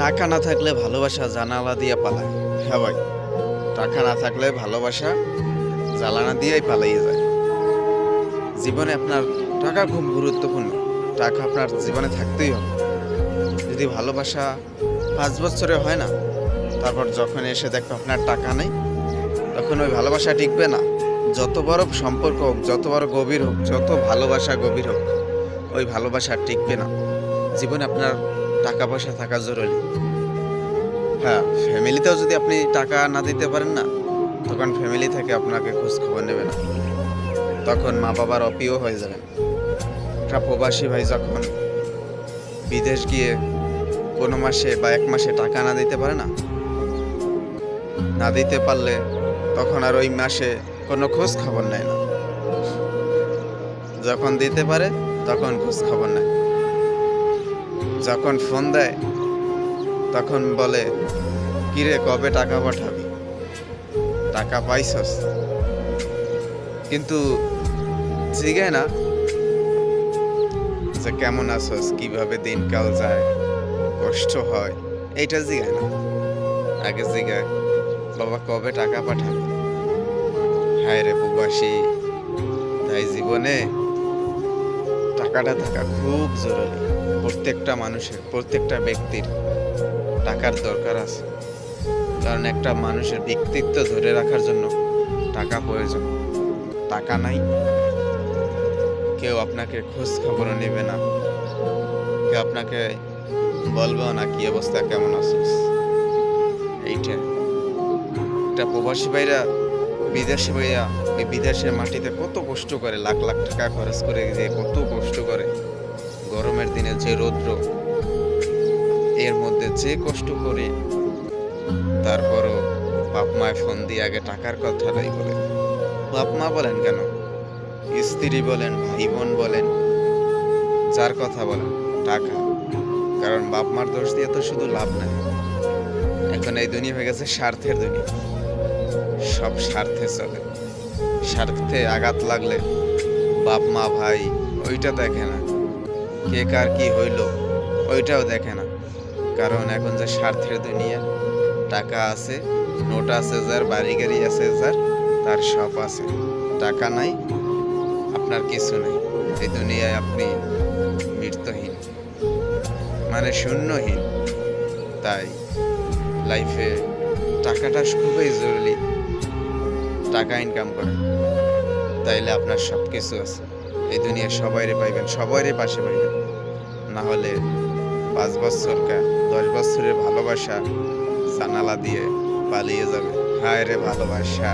টাকা না থাকলে ভালোবাসা জানালা দিয়ে পালায়। হ্যাঁ ভাই, টাকা না থাকলে ভালোবাসা জ্বালানা দিয়েই পালাইয়ে যায়। জীবনে আপনার টাকা খুব গুরুত্বপূর্ণ, টাকা আপনার জীবনে থাকতেই হবে। যদি ভালোবাসা পাঁচ বছরে হয় না, তারপর যখন এসে দেখবে আপনার টাকা নেই, তখন ওই ভালোবাসা টিকবে না। যত বড় সম্পর্ক হোক, যত বড় গভীর হোক, যত ভালোবাসা গভীর হোক, ওই ভালোবাসা টিকবে না। জীবনে আপনার টাকা পয়সা থাকা জরুরি। হ্যাঁ ফ্যামিলিতেও যদি আপনি টাকা না দিতে পারেন না, তখন ফ্যামিলি থেকে আপনাকে খোঁজ খবর নেবে না তখন মা বাবার অপ্রিয় হয়ে যাবেন। একটা প্রবাসী ভাই যখন বিদেশ গিয়ে কোনো মাসে বা এক মাসে টাকা না দিতে পারে না না দিতে পারলে তখন আর ওই মাসে কোনো খোঁজ খবর নেয় না। যখন দিতে পারে, তখন খোঁজ খবর নেয়। যখন ফোন দেয়, তখন বলে, কিরে, কবে টাকা পাঠাবি? টাকা পাইছস। কিন্তু জিগায় না? যে কেমন আছস, কীভাবে দিনকাল যায়, কষ্ট হয়, এইটা জিগায় না। আগে জিগায়, বাবা কবে টাকা পাঠাবি? হায় রে প্রবাসী তাই জীবনে টাকাটা থাকা খুব জরুরি। প্রত্যেকটা মানুষের, প্রত্যেকটা ব্যক্তির টাকার দরকার আছে। কারণ একটা মানুষের ব্যক্তিত্ব ধরে রাখার জন্য টাকা প্রয়োজন। টাকা নাই। কেউ আপনাকে খোঁজ খবরও নেবে না। কেউ আপনাকে বলবেও না কি অবস্থা, কেমন আছিস। এইটা একটা প্রবাসী ভাইরা বিদেশি ভাইয়া ওই বিদেশের মাটিতে কত কষ্ট করে, লাখ লাখ টাকা খরচ করে যে কত কষ্ট করে। গরমের দিনে যে রৌদ্র। এর মধ্যে যে কষ্ট করে তারপরও বাপ মায় ফোন দিয়ে আগে টাকার কথাটাই বলে। বাপ মা বলেন কেন? স্ত্রী বলেন, ভাই বোন বলেন, যার কথা বলেন, টাকা। কারণ বাপ মার দোষ দিয়ে তো শুধু লাভ নাই। এখন এই দুনিয়া হয়ে গেছে স্বার্থের দুনিয়া। সব স্বার্থে চলে। স্বার্থে আঘাত লাগলে বাপ মা, ভাই, ওইটা দেখে না। কে কার কি হইল, ওইটাও দেখে না। কারণ এখন যে স্বার্থের দুনিয়া, টাকা আছে, নোট আছে যার, বাড়ি গাড়ি আছে যার, তার সব আছে। টাকা নাই, আপনার কিছু নেই। এই দুনিয়ায় আপনি মৃত্যুহীন মানে শূন্যহীন। তাই লাইফে টাকাটা খুবই জরুরি। টাকা ইনকাম করে, তাইলে আপনার সব কিছু আছে। এই দুনিয়া সবাইরে পাইবেন, সবাইরে পাশে পাইবেন। না হলে পাঁচ বছর কা দশ বছরের ভালোবাসা জানালা দিয়ে পালিয়ে যাবে। হায় রে ভালোবাসা।